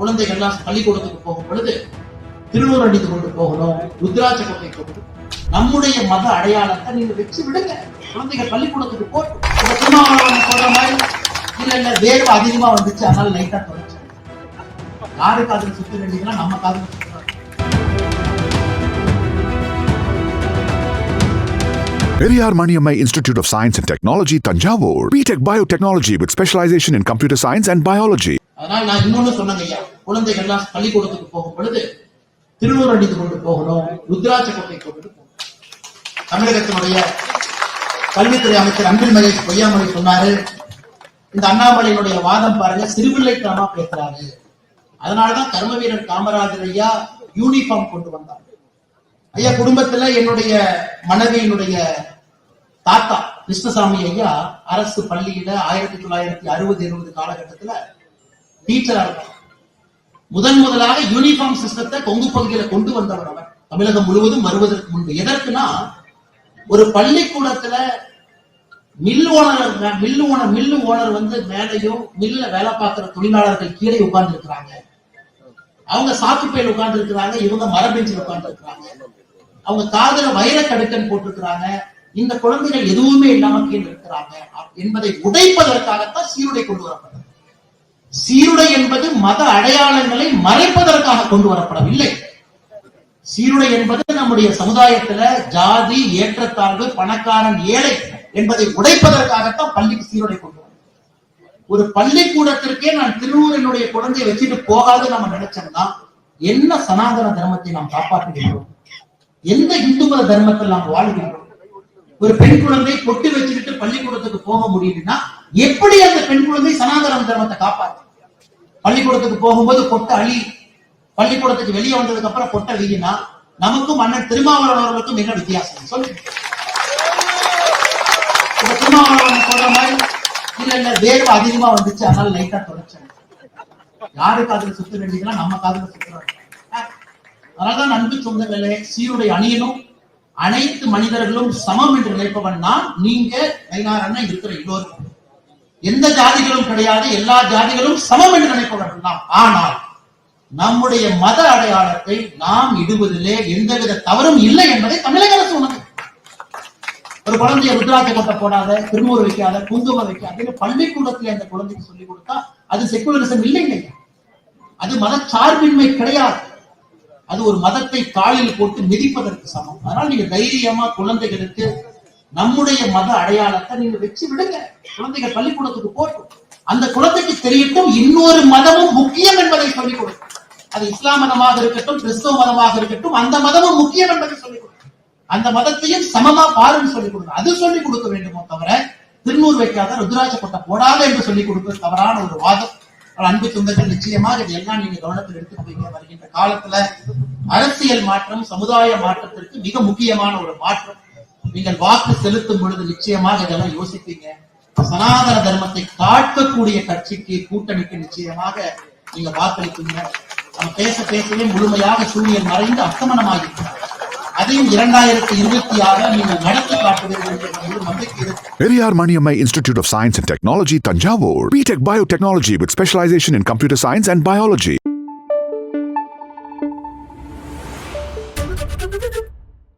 குழந்தைகள்லாம் பள்ளிக்கூடத்துக்கு போகும் பொழுது திருநூறு அடித்து கொண்டு போகணும் ருத்ராட்ச கொட்டை கொண்டு. நம்முடைய மத அடையாளத்தை நீங்க வச்சு விடுங்க. குழந்தைகள் பள்ளிக்கூடத்துக்கு போட்டு சொல்ற மாதிரி இல்ல இல்ல வேர்வை அதிகமா வந்துச்சு அதனால லைட்டா தொடச்சு யாரு காதுல சுத்தி வேண்டியதுன்னா நம்ம காதுல Periyar Maniammai institute of science and technology Thanjavur BTech biotechnology with specialisation in computer science and biology. அதனால நான் இன்னொன்னு சொன்னேங்க ஐயா. குழந்தைகள்லாம் பள்ளிக்கூடத்துக்கு போகும் பொழுது திருநூறு அடித்து கொண்டு போகணும் ருத்ராட்ச கொட்டை கொண்டு போகணும். தமிழகத்தினுடைய கல்வித்துறை அமைச்சர் அன்பில் மகேஷ் பொய்யாமொழி சொன்னாரு. இந்த அண்ணாமலையினுடைய வாதம் பாருங்க சிறுபிள்ளைத்தனமா பேசுறாரு. அதனாலதான் கர்ம வீரர் காமராஜர் ஐயா யூனிஃபார்ம் கொண்டு வந்தார். ஐயா குடும்பத்துல என்னுடைய மனைவியினுடைய தாத்தா கிருஷ்ணசாமி ஐயா அரசு பள்ளியில ஆயிரத்தி தொள்ளாயிரத்தி அறுபது எழுபது காலகட்டத்துல டீச்சரா இருக்கார் முதன் முதலாக யூனிஃபார்ம் சிஸ்டத்தை கொங்கு பகுதியில கொண்டு வந்தவர் அவர். தமிழகம் முழுவதும் வருவதற்கு முன்பு. எதற்குனா ஒரு பள்ளிக்கூடத்துல mill owner mill owner mill owner வந்து மேலையும் மில்ல வேலை பார்க்கிற தொழிலாளர்கள் கீழே உட்கார்ந்து இருக்கிறாங்க அவங்க சாக்குப்பையில் உட்கார்ந்து இருக்கிறாங்க இவங்க மரபெஞ்சில் உட்கார்ந்து இருக்கிறாங்க அவங்க காதல வைரக்கடுக்கன் போட்டிருக்கிறாங்க. இந்த குழந்தைகள் எதுவுமே இல்லாம கீழே இருக்கிறாங்க. என்பதை உடைப்பதற்காகத்தான் சீருடை கொண்டு வரப்பட்டது. சீருடை என்பது மத அடையாளங்களை மறைப்பதற்காக கொண்டு வரப்படவில்லை. சீருடை என்பது நம்முடைய சமுதாயத்துல ஜாதி ஏற்றத்தாழ்வு பணக்காரன் ஏழை என்பதை உடைப்பதற்காகத்தான் பள்ளிக்கு சீருடை கொண்டு வரும் ஒரு பள்ளிக்கூடத்திற்கே நான் திருவூரினுடைய குழந்தையை வச்சுட்டு போகாது நம்ம நினைச்சோம்னா என்ன சனாதன தர்மத்தை நாம் காப்பாற்றுகின்றோம்? எந்த இந்து மத தர்மத்தில் நாம் வாழ்கின்றோம்? ஒரு பெண் குழந்தை பொட்டு வச்சுக்கிட்டு பள்ளிக்கூடத்துக்கு போக முடியுதுன்னா எப்படி அந்த பெண் குழந்தை சனாதன தர்மத்தை காப்பாற்று? பள்ளிக்கூடத்துக்கு போகும்போது பொட்டை அழி. பள்ளிக்கூடத்துக்கு வெளியே வந்ததுக்கு அப்புறம் பொட்டை அழினா நமக்கும் அண்ணன் திருமாவளவன் அவர்களுக்கும் என்ன வித்தியாசம்? சொல்லுங்க. திருமாவளவன் சொல்ற மாதிரி இல்ல இல்ல வேர்வை அதிகமா வந்துச்சு அதனால லைட்டா தொடச்சேன். யாரு காதுல சுத்த வேண்டியதுன்னா நம்ம காதுல சுத்துறாங்க அதனாலதான் அன்பு சொந்தங்களே சீருடை அணியனும் அனைத்து மனிதர்களும் சமம் என்று நினைப்பவன் நான் நீங்க நயினார் அண்ணன் இருக்கிற எல்லோருக்கும். எந்த ஜாதிகளும் கிடையாது எல்லா ஜாதிகளும் சமம் என்று நினைப்பவர்கள் நாம். ஆனால் நம்முடைய மத அடையாளத்தை நாம் இடுவதிலே எந்தவித தவறும் இல்லை என்பதை தமிழக அரசு உணர்ந்து ஒரு குழந்தைய ருத்ராட்ச கொட்ட போடாத திருமூர் வைக்காத குங்குமம் வைக்காத பள்ளிக்கூடத்துல அந்த குழந்தைக்கு சொல்லி கொடுத்தா அது செக்குலரிசம் இல்லைங்க அது மத சார்பின்மை கிடையாது. அது ஒரு மதத்தை காலில் போட்டு மிதிப்பதற்கு சமம். அதனால் நீங்க தைரியமா குழந்தைகளுக்கு நம்முடைய மத அடையாளத்தை நீங்க வச்சு விடுங்க. குழந்தைகள் பள்ளிக்கூடத்துக்கு போட்டும் அந்த குழந்தைக்கு தெரியட்டும். இன்னொரு மதமும் முக்கியம் என்பதை சொல்லிக் கொடுக்கும். அது இஸ்லாம் மதமாக இருக்கட்டும் கிறிஸ்தவ மதமாக இருக்கட்டும் அந்த மதமும் முக்கியம் என்பதை சொல்லிக் கொடுக்கும். அந்த மதத்தையும் சமமா பாருன்னு சொல்லிக் கொடுக்கும் அது சொல்லிக் கொடுக்க வேண்டுமோ தவிர திருநூறு வைக்காத ருத்ராட்ச கொட்டை போடாத என்று சொல்லிக் கொடுப்பது தவறான ஒரு வாதம். அன்பு சொந்தங்கள் நிச்சயமாக எல்லாம் நீங்க கவனத்தில் எடுத்துக்கொள்ள வருகின்ற காலத்துல அரசியல் மாற்றம் சமுதாய மாற்றத்திற்கு மிக முக்கியமான ஒரு மாற்றம். நீங்கள் வாக்கு செலுத்தும் பொழுது நிச்சயமாக இதெல்லாம் யோசிப்பீங்க. சனாதன தர்மத்தை காக்கக்கூடிய கட்சிக்கு கூட்டணிக்கு நிச்சயமாக நீங்க வாக்களிப்பீங்க. நம்ம பேச பேசவே முழுமையாக சூரியன் மறைந்து அஸ்தமனமாகிவிட்டார் அதையும் இரண்டாயிரத்தி இருபத்தி ஆறுல நீங்கள் நடத்தி காட்டுவீர்கள் என்ற முழு நம்பிக்கை with specialisation in computer science and biology